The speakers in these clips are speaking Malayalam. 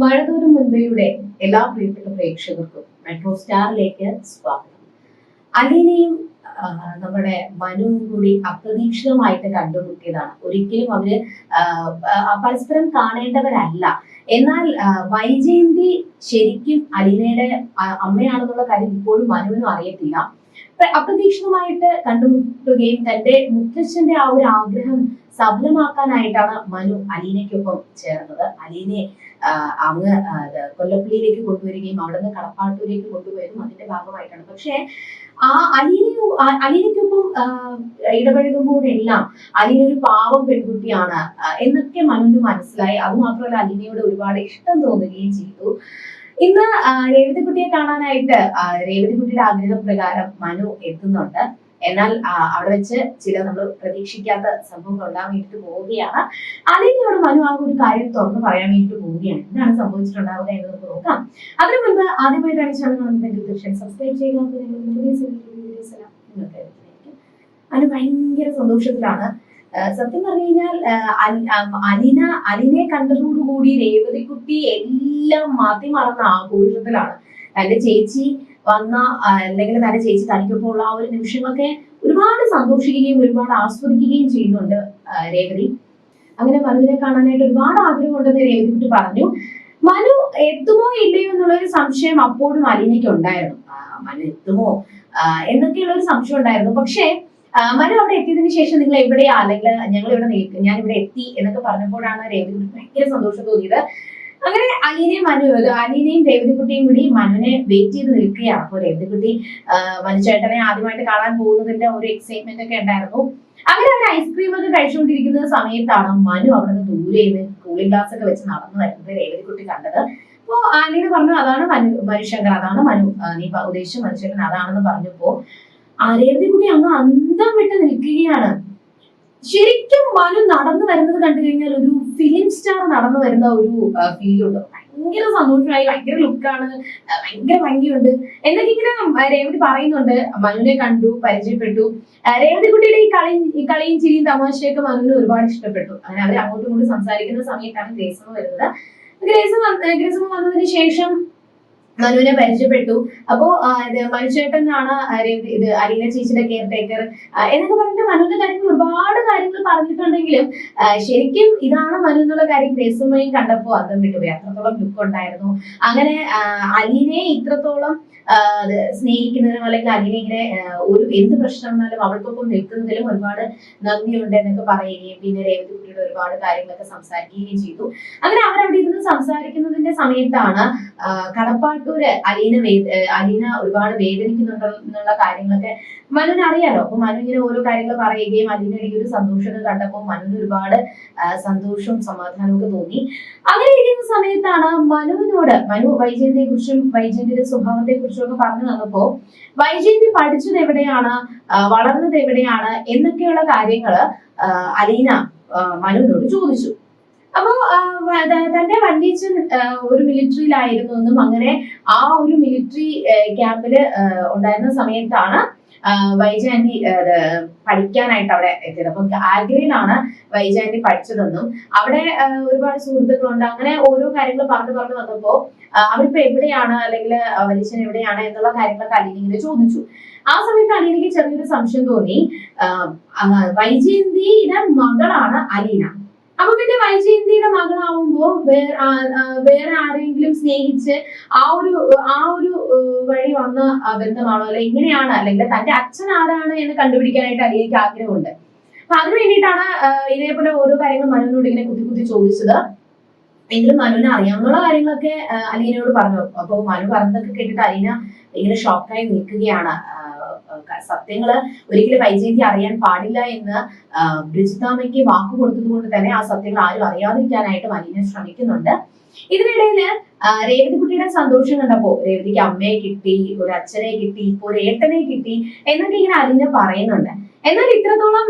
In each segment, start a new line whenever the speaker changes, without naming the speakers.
മഴതോറും മുൻപയുടെ എല്ലാ പ്രിയപ്പെട്ട പ്രേക്ഷകർക്കും മെട്രോ സ്റ്റാറിലേക്ക് സ്വാഗതം. അലീനയും നമ്മുടെ മനുവും കൂടി അപ്രതീക്ഷിതമായിട്ട് കണ്ടുമുട്ടിയതാണ്. ഒരിക്കലും അവർ പരസ്പരം കാണേണ്ടവരല്ല. എന്നാൽ വൈജയന്തി ശരിക്കും അലീനയുടെ അമ്മയാണെന്നുള്ള കാര്യം ഇപ്പോഴും മനുവിനും അറിയത്തില്ല. പ്ര- അപ്രതീക്ഷിതമായിട്ട് കണ്ടുമുട്ടുകയും തന്റെ മുത്തച്ഛന്റെ ആ ഒരു ആഗ്രഹം സഫലമാക്കാനായിട്ടാണ് മനു അലീനയ്ക്കൊപ്പം ചേർന്നത്. അലീനെ അങ്ങ് കൊല്ലപ്പള്ളിയിലേക്ക് കൊണ്ടുവരികയും അവിടെ നിന്ന് കടപ്പാട്ടൂരേക്ക് കൊണ്ടുപോയതും അതിന്റെ ഭാഗമായിട്ടാണ്. പക്ഷേ ആ അലീനയും അലീനയ്ക്കൊപ്പം ഇടപഴകുമ്പോഴെല്ലാം അലീന ഒരു പാവം പെൺകുട്ടിയാണ്. എന്നൊക്കെ മനുവിന് മനസ്സിലായി. അതുമാത്രമല്ല അലീനയോട് ഒരുപാട് ഇഷ്ടം തോന്നുകയും ചെയ്തു. ഇന്ന് രേവതിക്കുട്ടിയെ കാണാനായിട്ട് രേവതിക്കുട്ടിയുടെ ആഗ്രഹപ്രകാരം മനു എത്തുന്നുണ്ട്. എന്നാൽ അവിടെ വെച്ച് ചില നമ്മൾ പ്രതീക്ഷിക്കാത്ത സംഭവങ്ങൾ ഉണ്ടാകാൻ വേണ്ടിയിട്ട് പോവുകയാണ്. അതിനോട് മനു ആ ഒരു കാര്യം തുറന്നു പറയാൻ വേണ്ടിയിട്ട് പോവുകയാണ്. എന്താണ് സംഭവിച്ചിട്ടുണ്ടാവുക എന്ന് നമുക്ക് നോക്കാം. അതിനു മുൻപ് ആദ്യമായിട്ടാണ് ചാനൽ കാണുന്നതെങ്കിൽ തീർച്ചയായും സബ്സ്ക്രൈബ് ചെയ്യുക. നിങ്ങൾക്ക് ഭയങ്കര സന്തോഷത്തിലാണ്. സത്യം പറഞ്ഞു കഴിഞ്ഞാൽ അലിന അലിനെ കണ്ടതോടുകൂടി രേവതിക്കുട്ടി എല്ലാം മാറ്റി മറന്ന ആഘോഷത്തിലാണ്. തന്റെ ചേച്ചി വന്ന അല്ലെങ്കിൽ തന്റെ ചേച്ചി തനിക്കൊപ്പം ഉള്ള ആ ഒരു നിമിഷങ്ങളൊക്കെ ഒരുപാട് സന്തോഷിക്കുകയും ഒരുപാട് ആസ്വദിക്കുകയും ചെയ്യുന്നുണ്ട് രേവതി. അങ്ങനെ മനുവിനെ കാണാനായിട്ട് ഒരുപാട് ആഗ്രഹമുണ്ടെന്ന് രേവതിക്കുട്ടി പറഞ്ഞു. മനു എത്തുമോ ഇല്ലയോ എന്നുള്ള ഒരു സംശയം അപ്പോഴും അലീനയ്ക്ക് ഉണ്ടായിരുന്നു. മനു എത്തുമോ എന്നൊക്കെയുള്ള ഒരു സംശയം ഉണ്ടായിരുന്നു. പക്ഷേ മനു അവിടെ എത്തിയതിന് ശേഷം നിങ്ങൾ എവിടെയാ? അല്ലെങ്കിൽ ഞങ്ങൾ ഇവിടെ നിൽക്കും ഞാൻ ഇവിടെ എത്തി എന്നൊക്കെ പറഞ്ഞപ്പോഴാണ് രേവതി ഭയങ്കര സന്തോഷം തോന്നിയത്. അങ്ങനെ അലീനയും മനു അലീനയും രേവതിക്കുട്ടിയും കൂടി മനുവിനെ വെയിറ്റ് ചെയ്ത് നിൽക്കുകയാണ്. അപ്പോൾ രേവതിക്കുട്ടി മനുചേട്ടനെ ആദ്യമായിട്ട് കാണാൻ പോകുന്നതിന്റെ ഒരു എക്സൈറ്റ്മെന്റ് ഒക്കെ ഉണ്ടായിരുന്നു. അങ്ങനെ അവർ ഐസ്ക്രീം ഒക്കെ കഴിച്ചുകൊണ്ടിരിക്കുന്ന സമയത്താണ് മനു അവിടെ നിന്ന് ദൂരെ നിന്ന് കൂളിംഗ് ഗ്ലാസ് ഒക്കെ വെച്ച് നടന്നു വരുന്നത് രേവതിക്കുട്ടി കണ്ടത്. അപ്പോ ആലീന പറഞ്ഞു അതാണ് മനു മനുശങ്കർ അതാണ് മനു. നീ ഉദ്ദേശിച്ച മനുഷ്യൻ അതാണെന്ന് പറഞ്ഞപ്പോ ആ രേവതിക്കുട്ടി അങ്ങ് അന്തം വിട്ട് നിൽക്കുകയാണ്. ശരിക്കും മനു നടന്നു വരുന്നത് കണ്ടു കഴിഞ്ഞാൽ ഒരു ഫിലിം സ്റ്റാർ നടന്നു വരുന്ന ഒരു ഫീൽ ഉണ്ട്. ഭയങ്കര സന്തോഷമായി ഭയങ്കര ലുക്കാണ് ഭയങ്കര ഭംഗിയുണ്ട്. എന്നൊക്കെ ഇങ്ങനെ രേവതി പറയുന്നുണ്ട്. മനുവിനെ കണ്ടു പരിചയപ്പെട്ടു. രേവതി കുട്ടിയുടെ ഈ കളി ഈ കളിയും ചിരിയും തമാശയൊക്കെ മനുവിന് ഒരുപാട് ഇഷ്ടപ്പെട്ടു. അങ്ങനെ അവർ അങ്ങോട്ടും ഇങ്ങോട്ടും സംസാരിക്കുന്ന സമയത്താണ് ഗ്രേസമ്മ വരുന്നത്. ഗ്രേസ് ഗ്രേസമ്മ വന്നതിന് ശേഷം മനുവിനെ പരിചയപ്പെട്ടു. അപ്പോ ഇത് മനുചേട്ടനാണ് ആ, ഇത് അലീന ചേച്ചിയുടെ കെയർ ടേക്കർ എന്നൊക്കെ പറഞ്ഞിട്ട് മനുവിന്റെ കാര്യങ്ങൾ ഒരുപാട് കാര്യങ്ങൾ പറഞ്ഞിട്ടുണ്ടെങ്കിലും ശരിക്കും ഇതാണ് മനു എന്നുള്ള കാര്യം രസമയും കണ്ടപ്പോ അന്തം വിട്ടുപോയി. അത്രത്തോളം ലുക്ക് ഉണ്ടായിരുന്നു. അങ്ങനെ അലീനയെ ഇത്രത്തോളം സ്നേഹിക്കുന്നതിനും അല്ലെങ്കിൽ അലീന ഇങ്ങനെ ഒരു എന്ത് പ്രശ്നം വന്നാലും അവൾക്കൊപ്പം നിൽക്കുന്നതിലും ഒരുപാട് നന്ദിയുണ്ട് എന്നൊക്കെ പറയുകയും പിന്നെ രേവതി കുട്ടിയുടെ ഒരുപാട് കാര്യങ്ങളൊക്കെ സംസാരിക്കുകയും ചെയ്തു. അങ്ങനെ അവരവിടെ ഇരുന്ന് സംസാരിക്കുന്നതിന്റെ സമയത്താണ് കടപ്പാട്ടൂര് അലീന അലീന ഒരുപാട് വേദനിക്കുന്നുണ്ടെന്നുള്ള കാര്യങ്ങളൊക്കെ മനുവിന് അറിയാലോ. അപ്പൊ മനു ഇങ്ങനെ ഓരോ കാര്യങ്ങൾ പറയുകയും അലീനയുടെ ഈ ഒരു സന്തോഷമൊക്കെ കണ്ടപ്പോൾ മനുവിന് ഒരുപാട് സന്തോഷവും സമാധാനവും ഒക്കെ തോന്നി. അങ്ങനെ സമയത്താണ് മനുവിനോട് മനു വൈജയന്തിയെ കുറിച്ചും വൈജയന്തിയുടെ സ്വഭാവത്തെ കുറിച്ചും ഒക്കെ പറഞ്ഞു തന്നപ്പോ വൈജയന്തി പഠിച്ചത് എവിടെയാണ് വളർന്നത് എവിടെയാണ് എന്നൊക്കെയുള്ള കാര്യങ്ങൾ അലീന മനുവിനോട് ചോദിച്ചു. അപ്പോ തന്റെ വല്യച്ഛൻ ഒരു മിലിറ്ററിയിലായിരുന്നു എന്നും അങ്ങനെ ആ ഒരു മിലിറ്ററി ക്യാമ്പിൽ ഉണ്ടായിരുന്ന സമയത്താണ് വൈജാന്റി പഠിക്കാനായിട്ട് അവിടെ എത്തിയത്. അപ്പം ആഗ്രയിലാണ് വൈജയന്തി പഠിച്ചതെന്നും അവിടെ ഒരുപാട് സുഹൃത്തുക്കളുണ്ട്. അങ്ങനെ ഓരോ കാര്യങ്ങൾ പറഞ്ഞു പറഞ്ഞു വന്നപ്പോ അവരിപ്പോ എവിടെയാണ് അല്ലെങ്കിൽ വലിച്ചൻ എവിടെയാണ് എന്നുള്ള കാര്യങ്ങളൊക്കെ അലീനിങ്ങനെ ചോദിച്ചു. ആ സമയത്ത് അലീനയ്ക്ക് ചെറിയൊരു സംശയം തോന്നി. വൈജയന്തിയുടെ മകളാണ് അലീന. അപ്പൊ പിന്നെ വൈജയന്തിയുടെ മകളാവുമ്പോ വേറെ ആരെങ്കിലും സ്നേഹിച്ച് ആ ഒരു ആ ഒരു വഴി വന്ന ബന്ധമാണോ? അല്ലെ ഇങ്ങനെയാണ്? അല്ലെങ്കിൽ തന്റെ അച്ഛൻ ആരാണ് എന്ന് കണ്ടുപിടിക്കാനായിട്ട് അലിയയ്ക്ക് ആഗ്രഹമുണ്ട്. അപ്പൊ അതിനു വേണ്ടിയിട്ടാണ് ഇതേപോലെ ഓരോ കാര്യങ്ങൾ മനുവിനോട് ഇങ്ങനെ കുത്തി കുത്തി ചോദിച്ചത്. എങ്കിലും മനുവിന് അറിയാവുന്ന കാര്യങ്ങളൊക്കെ അലീനയോട് പറഞ്ഞു. അപ്പൊ മനു പറഞ്ഞതൊക്കെ കേട്ടിട്ട് അലീന ഇങ്ങനെ ഷോക്കായി നിൽക്കുകയാണ്. സത്യങ്ങൾ ഒരിക്കലും വൈജയന്തി അറിയാൻ പാടില്ല എന്ന് ബ്രിജിതാമയ്ക്ക് വാക്കു കൊടുത്തത് കൊണ്ട് തന്നെ ആ സത്യങ്ങൾ ആരും അറിയാതിരിക്കാനായിട്ട് മലിന ശ്രമിക്കുന്നുണ്ട്. ഇതിനിടയിൽ രേവതിക്കുട്ടിയുടെ സന്തോഷം കണ്ടപ്പോ രേവതിക്ക് അമ്മയെ കിട്ടി ഒരു അച്ഛനെ കിട്ടി ഇപ്പൊ ഒരു ഏട്ടനെ കിട്ടി എന്നൊക്കെ ഇങ്ങനെ അലീന പറയുന്നുണ്ട്. എന്നാൽ ഇത്രത്തോളം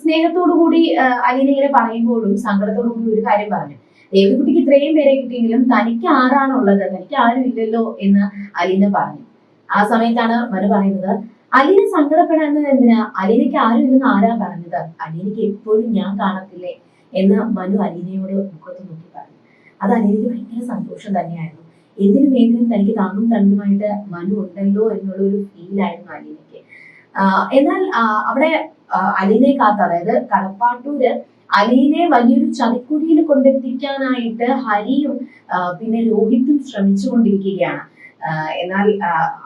സ്നേഹത്തോടു കൂടി അലീന ഇങ്ങനെ പറയുമ്പോഴും സങ്കടത്തോടു കൂടി ഒരു കാര്യം പറഞ്ഞു. രേവതിക്കുട്ടിക്ക് ഇത്രയും പേരെ കിട്ടിയെങ്കിലും തനിക്ക് ആരാണുള്ളത്? തനിക്ക് ആരും ഇല്ലല്ലോ എന്ന് അലീന പറഞ്ഞു. ആ സമയത്താണ് മനു പറയുന്നത് അലീന സങ്കടപ്പെടാത്തത് എന്തിനാ? അലീനയ്ക്ക് ആരും ഇല്ലെന്ന് ആരാ പറഞ്ഞത്? അലീനയ്ക്ക് എപ്പോഴും ഞാൻ കാണത്തില്ലേ എന്ന് മനു അലീനയോട് മുഖത്ത് നോക്കി പറഞ്ഞു. അത് അലീനയ്ക്ക് ഭയങ്കര സന്തോഷം തന്നെയായിരുന്നു. എന്തിനും ഏതിനും തനിക്ക് താങ്ങും തണ്ടുമായിട്ട് മനു ഉണ്ടല്ലോ എന്നുള്ള ഒരു ഫീലായിരുന്നു അലീനയ്ക്ക്. എന്നാൽ അവിടെ അലീനയെ കാത്ത് അതായത് കടപ്പാട്ടൂര് അലീനെ വലിയൊരു ചതിക്കുഴിയിൽ കൊണ്ടെത്തിക്കാനായിട്ട് ഹരിയും പിന്നെ രോഹിത്തും ശ്രമിച്ചുകൊണ്ടിരിക്കുകയാണ്. എന്നാൽ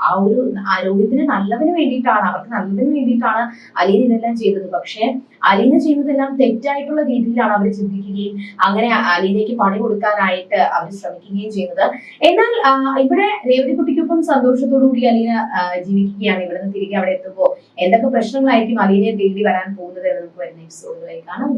ആ ഒരു ആരോഗ്യത്തിന് നല്ലതിന് വേണ്ടിയിട്ടാണ് അവർക്ക് നല്ലതിന് വേണ്ടിയിട്ടാണ് അലീന ഇതെല്ലാം ചെയ്തത്. പക്ഷേ അലീന ചെയ്യുന്നതെല്ലാം തെറ്റായിട്ടുള്ള രീതിയിലാണ് അവർ ചിന്തിക്കുകയും അങ്ങനെ അലീനയ്ക്ക് പണി കൊടുക്കാനായിട്ട് അവർ ശ്രമിക്കുകയും ചെയ്യുന്നത്. എന്നാൽ ഇവിടെ രേവതിക്കുട്ടിക്കൊപ്പം സന്തോഷത്തോടു കൂടി അലീന ജീവിക്കുകയാണ് ജീവിക്കുകയാണ്. നിന്ന് തിരികെ അവിടെ എത്തുമ്പോൾ എന്തൊക്കെ പ്രശ്നങ്ങളായിരിക്കും അലീനയെ തേടി വരാൻ പോകുന്നത് എന്ന് നമുക്ക് വരുന്ന എപ്പിസോഡുകളിൽ കാണാം.